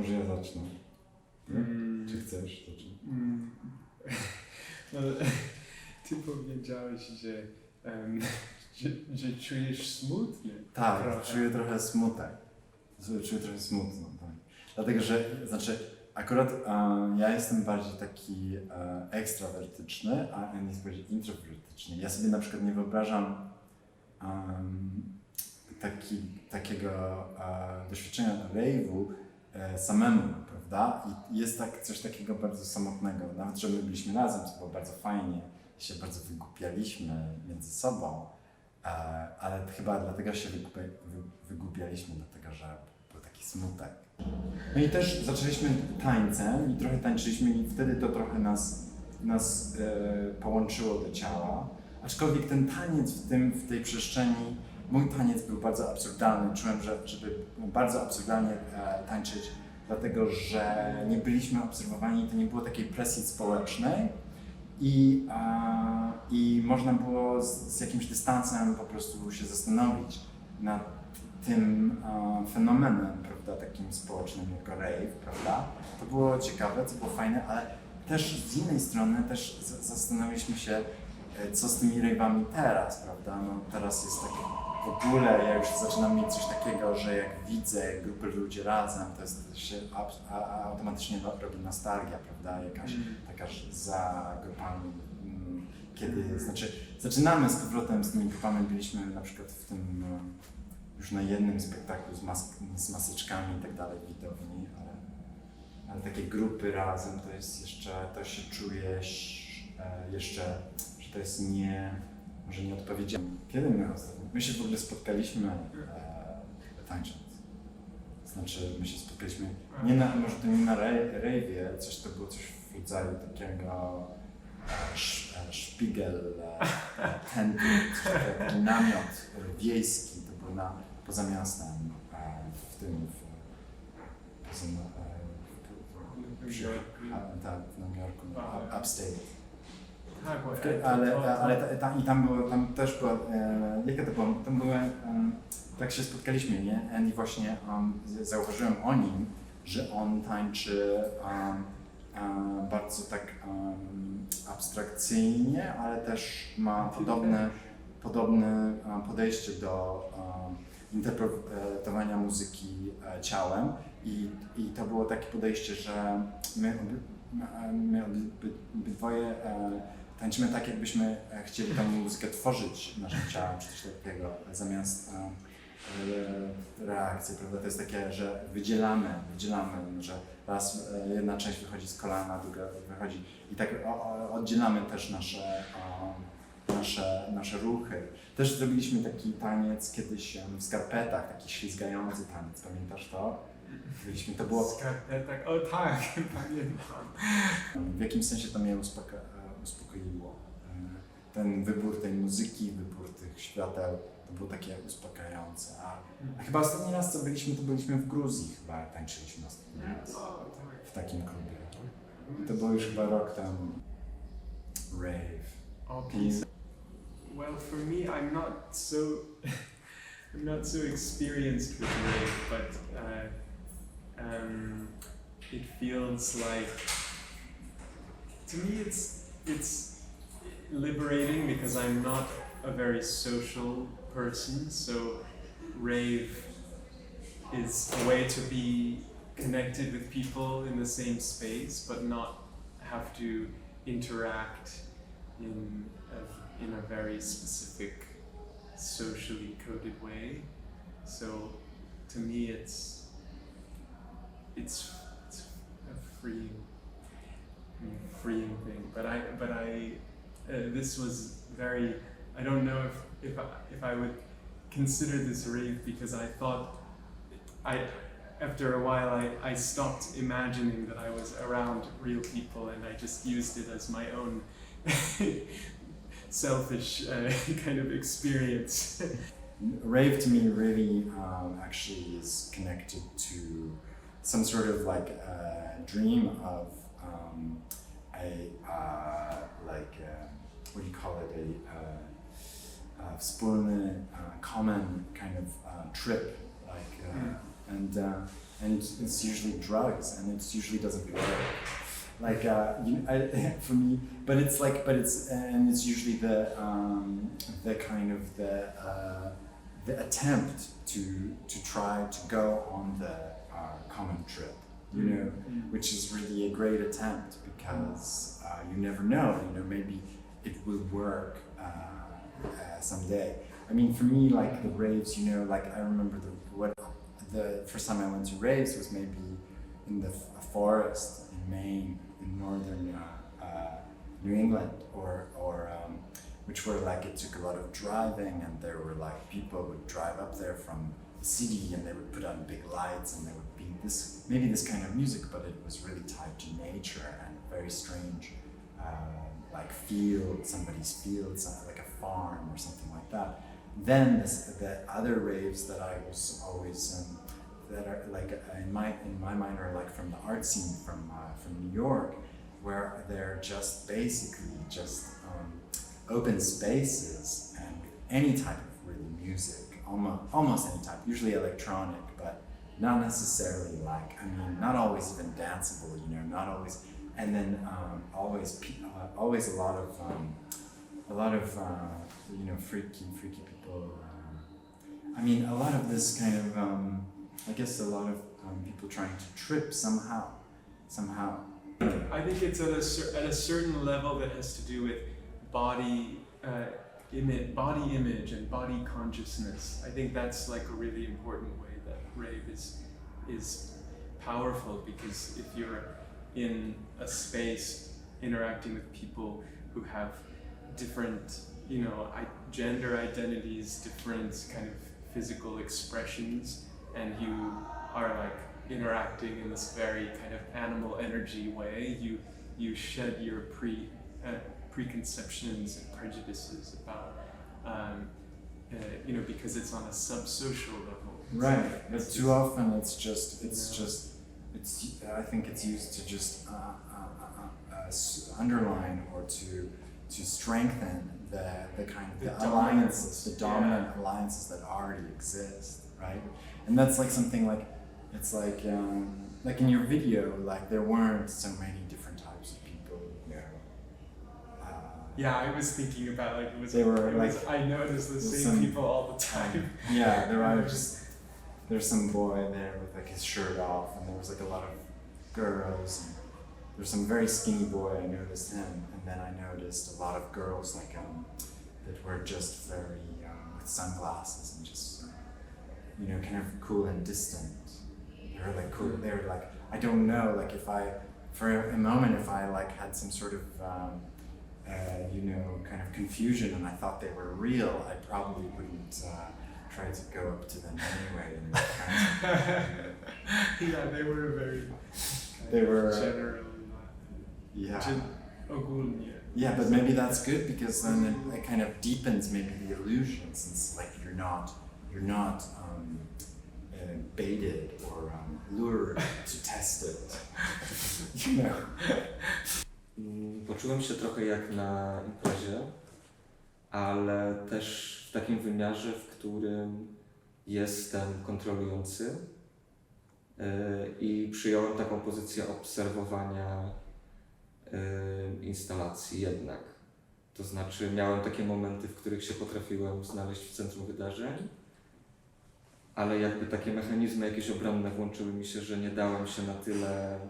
Może ja zacznę. Mm, Czy chcesz? Zacznij. mm, no, ty powiedziałeś, że, em, że, że czujesz smutny. Tak, Trochę. czuję trochę smutek. Czuję trochę smutno, tak. Dlatego, że, znaczy, akurat e, ja jestem bardziej taki e, ekstrawertyczny, a on jest bardziej introwertyczny. Ja sobie na przykład nie wyobrażam taki, takiego e, doświadczenia rave'u samemu, prawda? I jest tak coś takiego bardzo samotnego. Nawet, że my byliśmy razem, to było bardzo fajnie, się bardzo wygłupialiśmy między sobą. E, ale chyba dlatego się wygłupia, wy, wygłupialiśmy, dlatego że był taki smutek. No i też zaczęliśmy tańcem i trochę tańczyliśmy i wtedy to trochę nas, nas e, połączyło do ciała. Aczkolwiek ten taniec w, tym, w tej przestrzeni, mój taniec był bardzo absurdalny. Czułem, że żeby bardzo absurdalnie e, tańczyć, dlatego że nie byliśmy obserwowani, to nie było takiej presji społecznej. I, I można było z, z jakimś dystansem po prostu się zastanowić nad tym fenomenem, prawda, takim społecznym jako rave, prawda? To było ciekawe, to było fajne, ale też z innej strony też z- się, e, co z tymi rave'ami teraz, prawda? No teraz jest tak w ogóle, ja już zaczynam mieć coś takiego, że jak widzę grupy ludzi razem, to jest się a, a automatycznie robi nostalgia, prawda? Jakaś Mm. taka za grupami, mm, kiedy, znaczy zaczynamy z powrotem z tymi grupami, byliśmy na przykład w tym, e, już na jednym spektaklu z, mask, z maseczkami i tak dalej widowni, ale, ale takie grupy razem to jest jeszcze, to się czuje e, jeszcze, że to jest nie, może nieodpowiedzialne. Kiedy my ostatnio, my się w ogóle spotkaliśmy e, tańcząc. Znaczy, my się spotkaliśmy nie na, może to nie na rej- rejwie, coś to było coś w rodzaju takiego e, sz, e, szpigel, e, e, takiego, taki namiot e, wiejski, to był na, poza miastem, e, w tym, w, poza, e, w, w, a, tak, w Nowym Jorku, up- upstate. Tak, bo W- Ale, ale ta, ta, i tam było, tam też było, e, jakie to było, tam były, em, tak się spotkaliśmy, nie? I właśnie um, zauważyłem o nim, że on tańczy um, e, bardzo tak um, abstrakcyjnie, ale też ma podobne, podobne e, podejście do e, interpretowania muzyki e, ciałem. I, i to było takie podejście, że my, e, my obydwoje e, tańczymy tak, jakbyśmy e, chcieli tą muzykę tworzyć naszym ciałem, czy coś takiego, zamiast e, reakcji, prawda? To jest takie, że wydzielamy, wydzielamy, że raz e, jedna część wychodzi z kolana, druga wychodzi i tak oddzielamy też nasze, nasze, nasze ruchy. Też zrobiliśmy taki taniec kiedyś w skarpetach, taki ślizgający taniec, pamiętasz to? Byliśmy, to było Skarpetek, o tak, pamiętam. w jakimś sensie to mnie uspoka- e, uspokoiło. E, Ten wybór tej muzyki, wybór tych świateł, to było takie uspokajające. A, a chyba ostatni raz, co byliśmy, to byliśmy w Gruzji chyba, tańczyliśmy ostatni raz O, tak. w takim klubie. I to było już chyba rok temu. Rave. O, I, Well, for me, I'm not so I'm not so experienced with rave, but uh, um, it feels like to me it's it's liberating because I'm not a very social person, so rave is a way to be connected with people in the same space, but not have to interact in a, in a very specific socially coded way. So to me it's it's, it's a freeing freeing thing. But I but I uh, this was very I don't know if if I, if I would consider this rave because I thought I after a while I, I stopped imagining that I was around real people and I just used it as my own selfish uh, kind of experience. rave to me really um, actually is connected to some sort of like uh, dream of um, a uh, like uh, what do you call it a uh, wspólny, uh, common kind of uh, trip like uh, Mm. and uh, and it's usually drugs, and it usually doesn't work. Like uh, you, I, for me, but it's like, but it's and it's usually the um, the kind of the uh, the attempt to to try to go on the uh, common trip, you know, which is really a great attempt because uh, you never know, you know, maybe it will work uh, uh, someday. I mean, for me, like the raves, you know, like I remember the what the first time I went to raves was maybe in the f- forest in Maine, in northern uh, uh, New England, or or um, which were like it took a lot of driving, and there were like people would drive up there from the city, and they would put on big lights, and they would this maybe this kind of music, but it was really tied to nature and very strange, uh, like field, somebody's field, some- like a farm or something like that. Then this, the other raves that I was always um, that are like uh, in my in my mind are like from the art scene from uh, from New York, where they're just basically just um, open spaces and any type of really music, almost almost any type, usually electronic, not necessarily like I mean not always even danceable, you know, not always, and then um, always uh, always a lot of um, a lot of uh, you know freaky freaky people. Um, I mean a lot of this kind of um, I guess a lot of um, people trying to trip somehow, somehow. I think it's at a at a certain level that has to do with body uh, image, body image, and body consciousness. I think that's like a really important way rave is is powerful because if you're in a space interacting with people who have different, you know, gender identities, different kind of physical expressions, and you are like interacting in this very kind of animal energy way, you you shed your pre uh, preconceptions and prejudices about um, uh, you know because it's on a sub-social level. Right, like- but it's too often it's just it's Yeah. just it's I think it's used to just uh, uh, uh, uh, underline or to to strengthen the the kind of The the, alliances, the dominant alliances that already exist, right? And that's like something like it's like um, like in your video, like there weren't so many different types of people, you know. Uh, Yeah, I was thinking about like it was. They were, it was- like, I noticed the same some- people all the time. yeah, they're just there's some boy there with like his shirt off, and there was like a lot of girls. And there's some very skinny boy. I noticed him, and then I noticed a lot of girls like um that were just very um, with sunglasses and just you know kind of cool and distant. They were like cool. They were like I don't know like if I for a moment if I like had some sort of um, uh, you know, kind of confusion, and I thought they were real, I probably wouldn't uh, try to go up to them anyway. And kind of, yeah, they were very. They were- generally. yeah, Gen- ogólnie. yeah, but maybe that's good because then it, it kind of deepens maybe the illusion, since like you're not you're not um, uh, baited or um, lured to test it. you know. Mm, Poczułem się trochę jak na imprezie, ale też w takim wymiarze, w którym jestem kontrolujący yy, i przyjąłem taką pozycję obserwowania yy, instalacji jednak. To znaczy miałem takie momenty, w których się potrafiłem znaleźć w centrum wydarzeń, ale jakby takie mechanizmy jakieś obronne włączyły mi się, że nie dałem się na tyle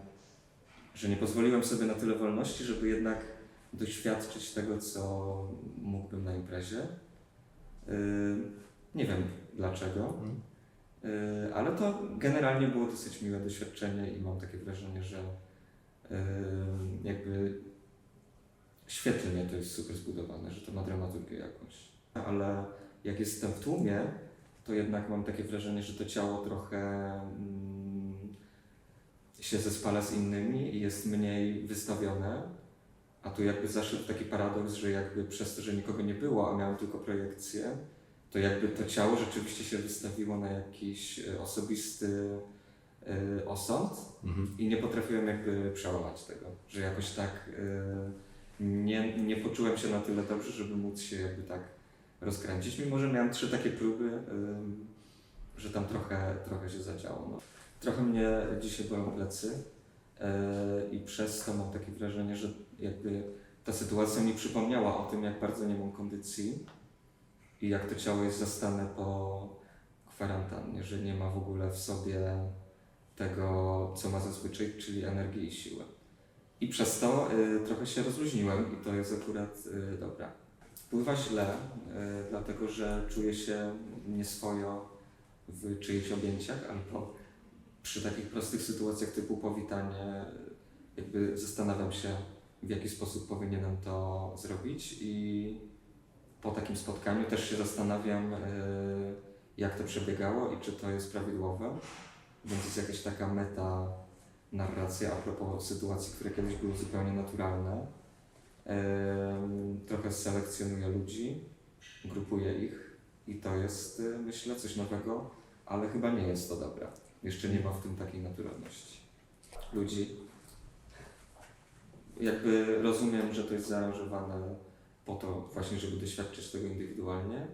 że nie pozwoliłem sobie na tyle wolności, żeby jednak doświadczyć tego, co mógłbym na imprezie. Yy, nie wiem dlaczego, yy, ale to generalnie było dosyć miłe doświadczenie i mam takie wrażenie, że yy, jakby świetnie to jest super zbudowane, że to ma dramaturgię jakąś. Ale jak jestem w tłumie, to jednak mam takie wrażenie, że to ciało trochę mm, się zespala z innymi i jest mniej wystawione. A tu jakby zaszedł taki paradoks, że jakby przez to, że nikogo nie było, a miałem tylko projekcję, to jakby to ciało rzeczywiście się wystawiło na jakiś e, osobisty e, osąd i nie potrafiłem jakby przełamać tego, że jakoś tak e, nie, nie poczułem się na tyle dobrze, żeby móc się jakby tak rozkręcić, mimo że miałem trzy takie próby, że tam trochę, trochę się zadziało. No. Trochę mnie dzisiaj bolą plecy i przez to mam takie wrażenie, że jakby ta sytuacja mi przypomniała o tym, jak bardzo nie mam kondycji i jak to ciało jest zastane po kwarantannie, że nie ma w ogóle w sobie tego, co ma zazwyczaj, czyli energii i siły. I przez to y, trochę się rozluźniłem i to jest akurat y, dobra. Wpływa źle, y, dlatego że czuję się nieswojo w czyichś objęciach albo przy takich prostych sytuacjach typu powitanie, jakby zastanawiam się, w jaki sposób powinienem to zrobić i po takim spotkaniu też się zastanawiam, y, jak to przebiegało i czy to jest prawidłowe. Więc jest jakaś taka meta narracja a propos sytuacji, które kiedyś były zupełnie naturalne. Em, trochę selekcjonuję ludzi, grupuję ich i to jest, y, myślę, coś nowego, ale chyba nie jest to dobre. Jeszcze nie ma w tym takiej naturalności. Ludzi. Jakby rozumiem, że to jest zaaranżowane po to właśnie, żeby doświadczyć tego indywidualnie,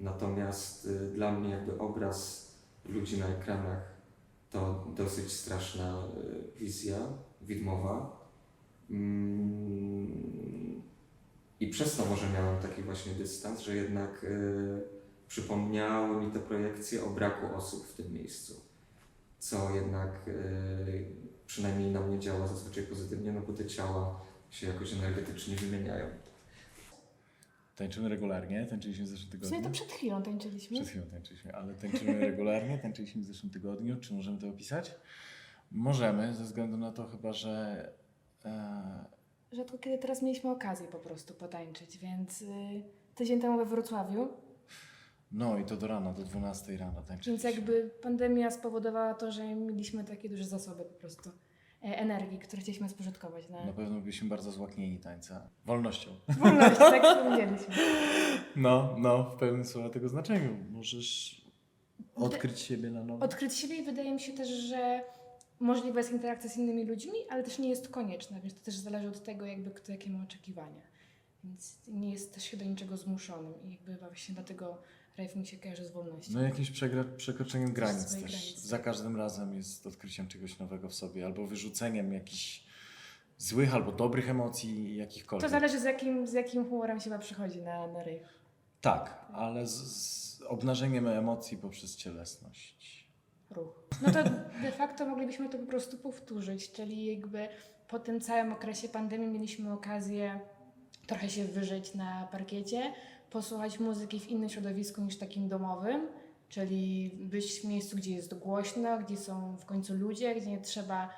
natomiast y, dla mnie jakby obraz ludzi na ekranach to dosyć straszna y, wizja widmowa. Mm, I przez to może miałem taki właśnie dystans, że jednak y, przypomniały mi te projekcje o braku osób w tym miejscu. Co jednak y, przynajmniej na mnie działa zazwyczaj pozytywnie, no bo te ciała się jakoś energetycznie wymieniają. Tańczymy regularnie, tańczyliśmy w zeszłym W tygodniu. sumie to przed chwilą tańczyliśmy. Przed chwilą tańczyliśmy, ale tańczymy regularnie, tańczyliśmy w zeszłym tygodniu. Czy możemy to opisać? Możemy, ze względu na to chyba, że e, Rzadko kiedy teraz mieliśmy okazję po prostu potańczyć, więc y, tydzień temu we Wrocławiu, no i to do rana, do 12 rana tańczyliśmy. więc jakby pandemia spowodowała to, że mieliśmy takie duże zasoby po prostu e, energii, które chcieliśmy spożytkować na Na pewno byliśmy bardzo złaknieni tańca. Wolnością. wolność, tak powiedzieliśmy. No, no, w pełnym słowa tego znaczeniu. Możesz odkryć siebie na nowo. Odkryć siebie i wydaje mi się też, że możliwa jest interakcja z innymi ludźmi, ale też nie jest konieczna, więc to też zależy od tego, jakby kto jakie ma oczekiwania. Więc nie jest też się do niczego zmuszonym i jakby właśnie dlatego rave mi się kojarzy z wolnością. No jakimś przegra- przekroczeniem granic też. granicy. Za każdym razem jest odkryciem czegoś nowego w sobie, albo wyrzuceniem jakichś złych albo dobrych emocji, jakichkolwiek. To zależy z jakim, z jakim humorem się chyba przychodzi na, na rave. Tak, ale z, z obnażeniem emocji poprzez cielesność. ruch. No to de facto moglibyśmy to po prostu powtórzyć, czyli jakby po tym całym okresie pandemii mieliśmy okazję trochę się wyżyć na parkiecie, posłuchać muzyki w innym środowisku niż takim domowym, czyli być w miejscu, gdzie jest głośno, gdzie są w końcu ludzie, gdzie nie trzeba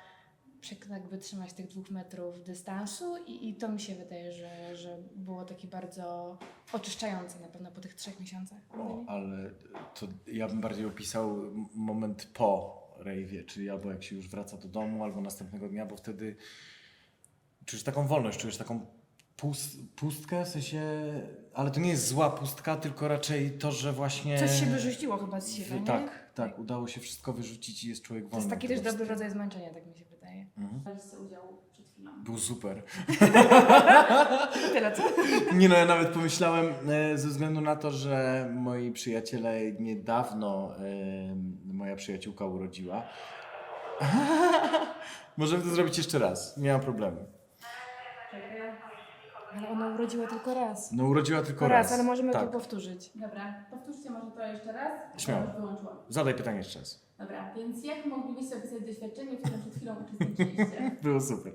jakby trzymać tych dwóch metrów dystansu i, i to mi się wydaje, że, że było takie bardzo oczyszczające na pewno po tych trzech miesiącach. O, pandemii. ale to ja bym bardziej opisał moment po rejwie, czyli albo jak się już wraca do domu, albo następnego dnia, bo wtedy czujesz taką wolność, czujesz taką pust, pustkę, w sensie, ale to nie jest zła pustka, tylko raczej to, że właśnie... Coś się wyrzuciło chyba z siebie, w, nie? tak, tak, udało się wszystko wyrzucić i jest człowiek wolny. To jest taki też dobry rodzaj zmęczenia, tak mi się wydaje. Mhm. Przed chwilą. Był super. To tyle, co? Nie no, ja nawet pomyślałem e, ze względu na to, że moi przyjaciele niedawno e, moja przyjaciółka urodziła. Możemy to zrobić jeszcze raz, nie ma problemu. Ale ona urodziła tylko raz. No urodziła tylko raz, raz. ale możemy tak. to powtórzyć. Dobra, powtórzcie może to jeszcze raz. Śmiało. Wyłączyłam. Zadaj pytanie jeszcze raz. Dobra, więc jak moglibyście opisać doświadczenie, w którym przed chwilą uczestniczyliście? Było super.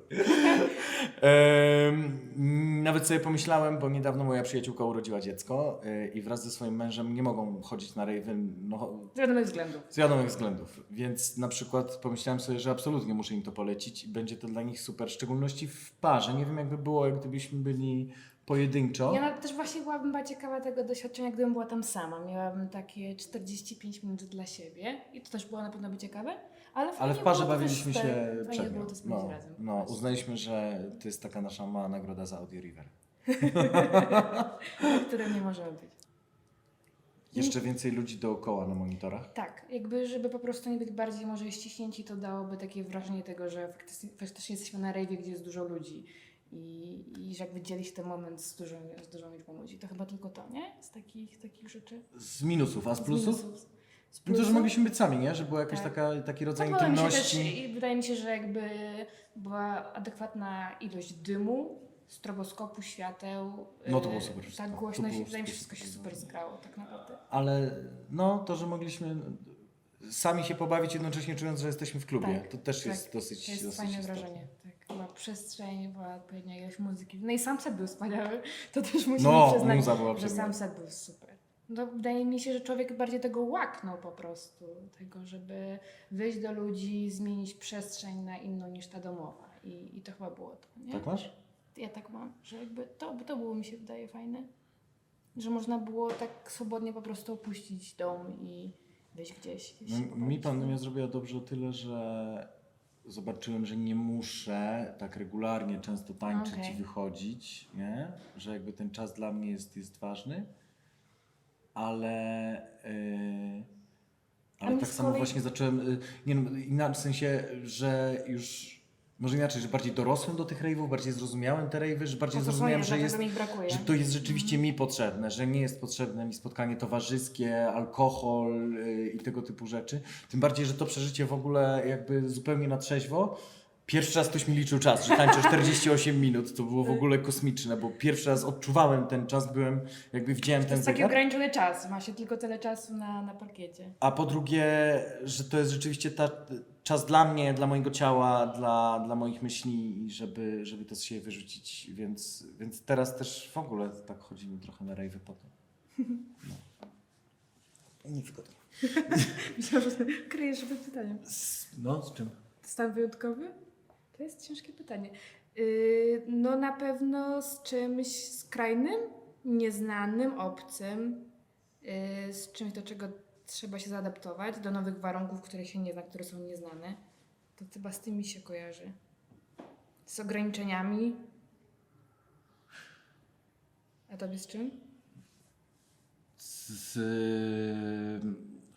Nawet sobie pomyślałem, bo niedawno moja przyjaciółka urodziła dziecko e, i wraz ze swoim mężem nie mogą chodzić na rejwy no, Z wiadomych względów. Z wiadomych względów. Więc na przykład pomyślałem sobie, że absolutnie muszę im to polecić i będzie to dla nich super, w szczególności w parze. Nie wiem, jakby było, jak gdybyśmy byli pojedynczo. Ja też właśnie byłabym była ciekawa tego doświadczenia, gdybym była tam sama. Miałabym takie 45 minut dla siebie i to też było na pewno by ciekawe. Ale, Ale w parze było to bawiliśmy się spędzić No, razem. no, uznaliśmy, że to jest taka nasza mała nagroda za Audio River. Którym nie możemy być. Jeszcze więcej ludzi dookoła na monitorach. Tak, jakby żeby po prostu nie być bardziej może ściśnięci, to dałoby takie wrażenie tego, że faktycznie, faktycznie jesteśmy na rejwie, gdzie jest dużo ludzi i, i że jakby dzieli się ten moment z dużą, z dużą liczbą ludzi. To chyba tylko to, nie? Z takich, takich rzeczy. Z minusów, a z Z plusów? minusów. z No to, że mogliśmy być sami, nie? Że była jakaś Tak. taka, taki rodzaj Podoba mi się intymności. też, i wydaje mi się, że jakby była adekwatna ilość dymu, stroboskopu, świateł. No to yy, było super wszystko. Tak To głośno, było się, wydaje mi się, wszystko się super. zgrało tak naprawdę. Ale no, to, że mogliśmy sami się pobawić, jednocześnie czując, że jesteśmy w klubie. Tak, to też jest tak. dosyć To jest dosyć fajne istotne. wrażenie. Tak. Przestrzeń, była odpowiednia ilość muzyki. No i sam set był wspaniały. To też musimy No, przyznać, muza była że sam set był super. No, wydaje mi się, że człowiek bardziej tego łaknął po prostu. Tego, żeby wyjść do ludzi, zmienić przestrzeń na inną niż ta domowa. I, i to chyba było to, nie? Tak masz? Ja tak mam, że jakby to, to było mi się wydaje fajne. Że można było tak swobodnie po prostu opuścić dom i wyjść gdzieś. gdzieś No, mi pandemia zrobiła dobrze o tyle, że zobaczyłem, że nie muszę tak regularnie często tańczyć Okej. i wychodzić, nie? Że jakby ten czas dla mnie jest, jest ważny, ale, yy, ale tak samo kolei- właśnie zacząłem, yy, nie no, inaczej, w sensie, że już, może inaczej, że bardziej dorosłem do tych rave'ów, bardziej zrozumiałem te rave'y, że bardziej to zrozumiałem, że jest, że to jest rzeczywiście mi potrzebne, że nie jest potrzebne mi spotkanie towarzyskie, alkohol yy, i tego typu rzeczy. Tym bardziej, że to przeżycie w ogóle jakby zupełnie na trzeźwo. Pierwszy raz ktoś mi liczył czas, że tańczę 48 minut, to było w ogóle kosmiczne, bo pierwszy raz odczuwałem ten czas, byłem, jakby widziałem To ten jest taki zegar. ograniczony czas, ma się tylko tyle czasu na, na parkiecie. A po drugie, że to jest rzeczywiście ta, czas dla mnie, dla mojego ciała, dla, dla moich myśli, i żeby, żeby to z siebie wyrzucić. Więc, więc teraz też w ogóle tak chodzimy trochę na rejwy potem. No. Niewygodnie. Myślałam, że kryjesz żeby pytanie. No, z czym? Stan wyjątkowy? To jest ciężkie pytanie. Yy, no na pewno z czymś skrajnym, nieznanym, obcym, yy, z czymś, do czego trzeba się zaadaptować, do nowych warunków, które się nie zna, które są nieznane. To chyba z tym mi się kojarzy. Z ograniczeniami. A tobie z czym? Z, z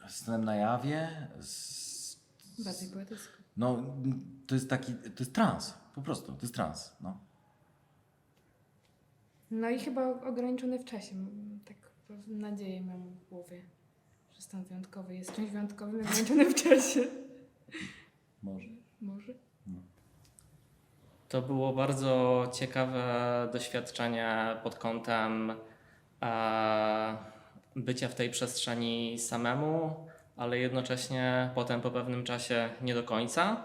snem na jawie, z, Bardziej poetycko. no to jest taki, to jest trans, po prostu, to jest trans, no. No i chyba ograniczone w czasie. Tak nadzieję mam w głowie, że stan wyjątkowy jest czymś wyjątkowym ograniczonym w czasie. Może. Może. To było bardzo ciekawe doświadczenie pod kątem e, bycia w tej przestrzeni samemu, ale jednocześnie potem po pewnym czasie nie do końca,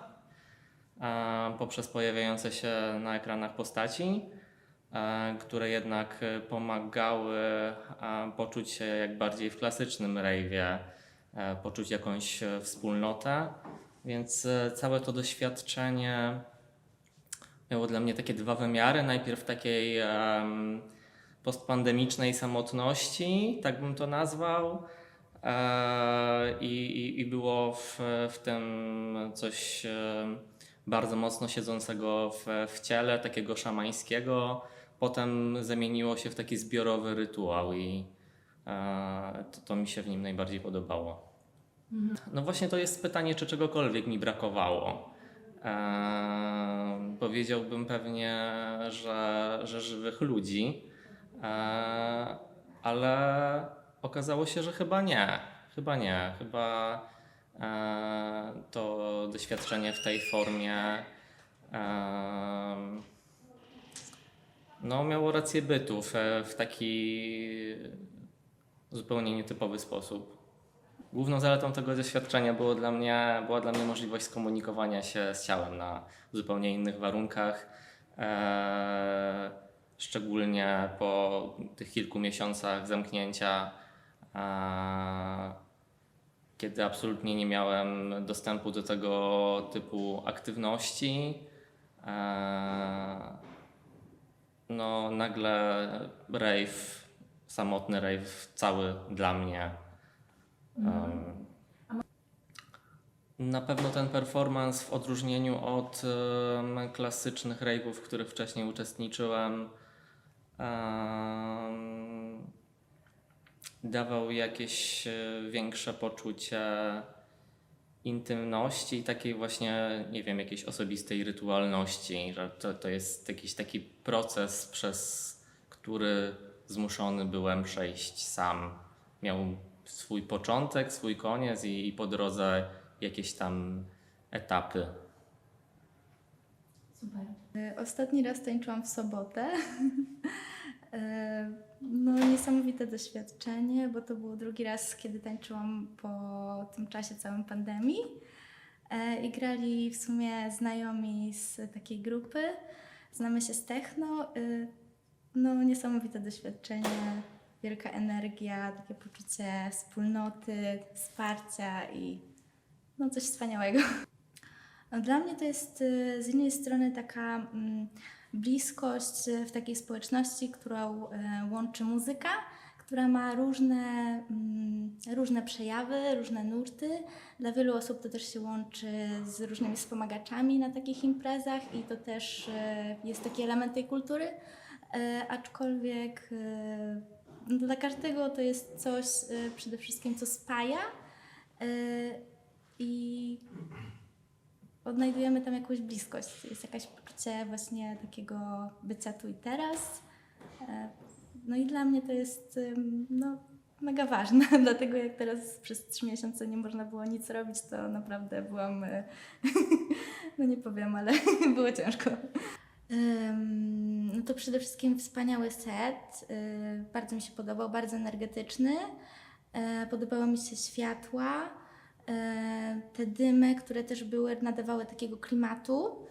e, poprzez pojawiające się na ekranach postaci, które jednak pomagały e, poczuć się jak bardziej w klasycznym rave'ie, e, poczuć jakąś e, wspólnotę. Więc e, całe to doświadczenie miało dla mnie takie dwa wymiary. Najpierw takiej em, postpandemicznej samotności, tak bym to nazwał. E, i, i, I było w, w tym coś bardzo mocno siedzącego w, w ciele, takiego szamańskiego. Potem zamieniło się w taki zbiorowy rytuał i e, to, to mi się w nim najbardziej podobało. No właśnie to jest pytanie, czy czegokolwiek mi brakowało. Eee, powiedziałbym pewnie, że, że żywych ludzi, eee, ale okazało się, że chyba nie. Chyba nie. Chyba eee, to doświadczenie w tej formie no, miało rację bytu w, w taki zupełnie nietypowy sposób. Główną zaletą tego doświadczenia było dla mnie, była dla mnie możliwość skomunikowania się z ciałem na zupełnie innych warunkach. Eee, szczególnie po tych kilku miesiącach zamknięcia, eee, kiedy absolutnie nie miałem dostępu do tego typu aktywności. No, nagle rave, samotny rave, cały dla mnie. Um, na pewno ten performance w odróżnieniu od em, klasycznych rave'ów, w których wcześniej uczestniczyłem, em, dawał jakieś e, większe poczucie intymności takiej właśnie, nie wiem, jakiejś osobistej rytualności, że to, to jest jakiś taki proces, przez który zmuszony byłem przejść sam. Miał swój początek, swój koniec i, i po drodze jakieś tam etapy. Super. E, Ostatni raz tańczyłam w sobotę. No, niesamowite doświadczenie, bo to był drugi raz, kiedy tańczyłam po tym czasie całym pandemii. E, I grali w sumie znajomi z takiej grupy. Znamy się z techno. E, No, niesamowite doświadczenie, wielka energia, takie poczucie wspólnoty, wsparcia i no coś wspaniałego. Dla mnie to jest y, z jednej strony taka mm, bliskość y, w takiej społeczności, którą y, łączy muzyka, która ma różne, mm, różne przejawy, różne nurty. Dla wielu osób to też się łączy z różnymi wspomagaczami na takich imprezach i to też y, jest taki element tej kultury. Aczkolwiek no dla każdego to jest coś przede wszystkim, co spaja. I odnajdujemy tam jakąś bliskość. Jest jakieś poczucie właśnie takiego bycia tu i teraz. E, No i dla mnie to jest no, mega ważne, dlatego jak teraz przez trzy miesiące nie można było nic robić, to naprawdę byłam, e, no nie powiem, ale było ciężko. No to przede wszystkim wspaniały set, y, bardzo mi się podobał, bardzo energetyczny. E, Podobały mi się światła, te dymy, które też były, nadawały takiego klimatu.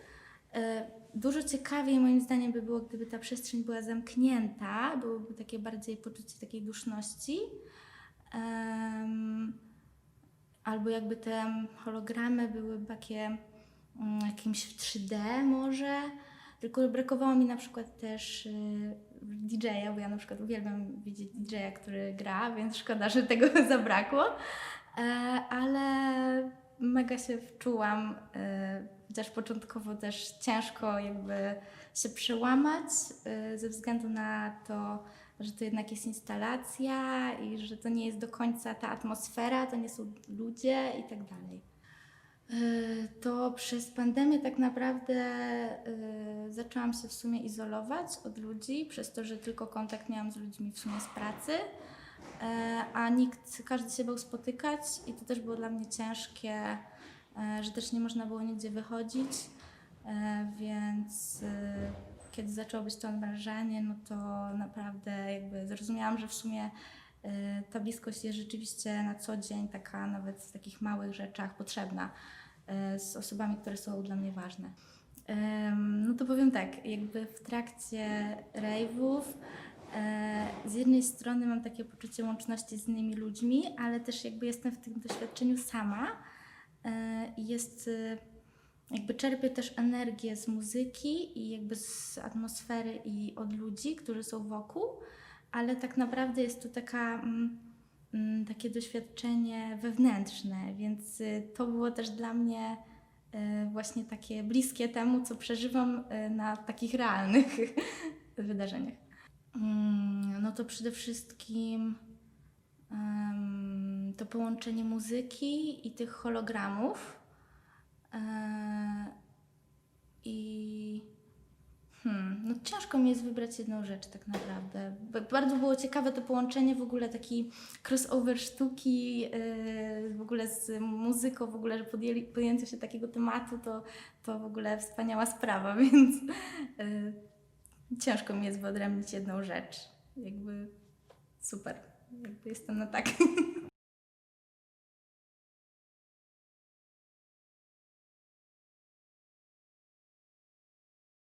E, Dużo ciekawiej moim zdaniem by było, gdyby ta przestrzeń była zamknięta, byłoby takie bardziej poczucie takiej duszności. Albo jakby te hologramy były takie mm, jakimś w 3D może. Tylko brakowało mi na przykład też y, DJ-a, bo ja na przykład uwielbiam widzieć DJ-a, który gra, więc szkoda, że tego zabrakło. E, ale mega się wczułam, e, chociaż początkowo też ciężko jakby się przełamać e, ze względu na to, że to jednak jest instalacja i że to nie jest do końca ta atmosfera, to nie są ludzie i tak dalej. E, To przez pandemię tak naprawdę e, zaczęłam się w sumie izolować od ludzi, przez to, że tylko kontakt miałam z ludźmi w sumie z pracy, e, a nikt, każdy się bał spotykać i to też było dla mnie ciężkie, e, że też nie można było nigdzie wychodzić, e, więc e, kiedy zaczęło być to odmrażanie, no to naprawdę jakby zrozumiałam, że w sumie e, ta bliskość jest rzeczywiście na co dzień taka nawet w takich małych rzeczach potrzebna e, z osobami, które są dla mnie ważne. No to powiem tak, jakby w trakcie e, z jednej strony mam takie poczucie łączności z innymi ludźmi, ale też jakby jestem w tym doświadczeniu sama e, i jest e, jakby czerpię też energię z muzyki i jakby z atmosfery i od ludzi, którzy są wokół, ale tak naprawdę jest to taka mm, mm, takie doświadczenie wewnętrzne, więc y, to było też dla mnie właśnie takie bliskie temu, co przeżywam na takich realnych wydarzeniach. Mm, No to przede wszystkim to połączenie muzyki i tych hologramów. E, I hmm, no ciężko mi jest wybrać jedną rzecz tak naprawdę. Ba- Bardzo było ciekawe to połączenie w ogóle taki crossover sztuki yy, w ogóle z muzyką, w ogóle, że podjęli, się takiego tematu, to, to w ogóle wspaniała sprawa, więc yy, ciężko mi jest wyodrębnić jedną rzecz. Jakby super. Jakby jestem na tak.